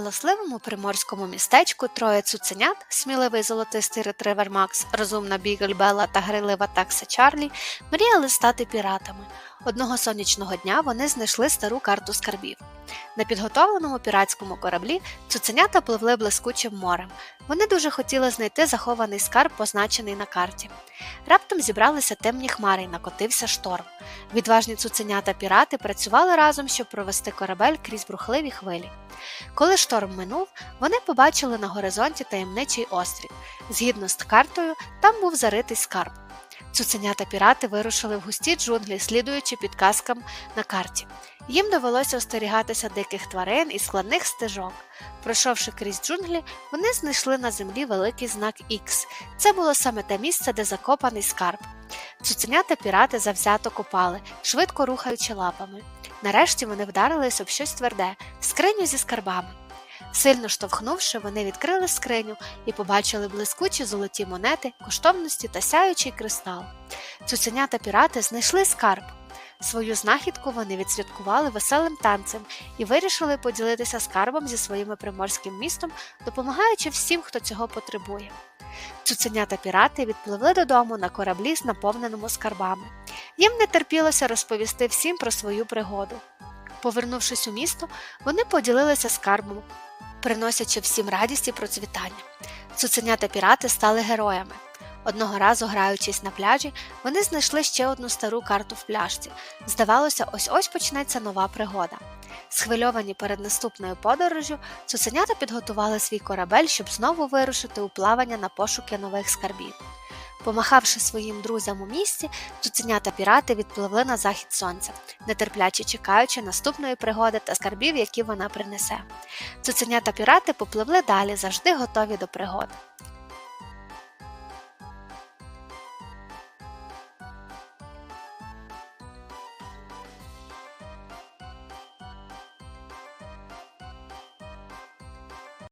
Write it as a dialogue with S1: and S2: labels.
S1: галасливому приморському містечку троє цуценят, сміливий золотистий ретривер Макс, розумна Бігель Белла та грилива такса Чарлі, мріяли стати піратами. Одного сонячного дня вони знайшли стару карту скарбів. На підготовленому піратському кораблі цуценята пливли блискучим морем. Вони дуже хотіли знайти захований скарб, позначений на карті. Раптом зібралися темні хмари і накотився шторм. Відважні цуценята пірати працювали разом, щоб провести корабель крізь брухливі хвилі. Коли шторм минув, вони побачили на горизонті таємничий острів. Згідно з картою, там був заритий скарб. Цуценята пірати вирушили в густі джунглі, слідуючи підказкам на карті. Їм довелося остерігатися диких тварин і складних стежок. Пройшовши крізь джунглі, вони знайшли на землі великий знак X. Це було саме те місце, де закопаний скарб. Цуценята пірати завзято копали, швидко рухаючи лапами. Нарешті вони вдарились об щось тверде, скриню зі скарбами. Сильно штовхнувши, вони відкрили скриню і побачили блискучі золоті монети, коштовності та сяючий кристал. Цуценята пірати знайшли скарб. Свою знахідку вони відсвяткували веселим танцем і вирішили поділитися скарбом зі своїм приморським містом, допомагаючи всім, хто цього потребує. Цуценята пірати відпливли додому на кораблі з наповненому скарбами. Їм не терпілося розповісти всім про свою пригоду. Повернувшись у місто, вони поділилися скарбом, приносячи всім радість і процвітання. Цуценята пірати стали героями. Одного разу, граючись на пляжі, вони знайшли ще одну стару карту в пляшці. Здавалося, ось ось почнеться нова пригода. Схвильовані перед наступною подорожю, цуценята підготували свій корабель, щоб знову вирушити у плавання на пошуки нових скарбів. Помахавши своїм друзям у місті, цуценята пірати відпливли на захід сонця, нетерпляче чекаючи наступної пригоди та скарбів, які вона принесе. Цуценята пірати попливли далі, завжди готові до пригод.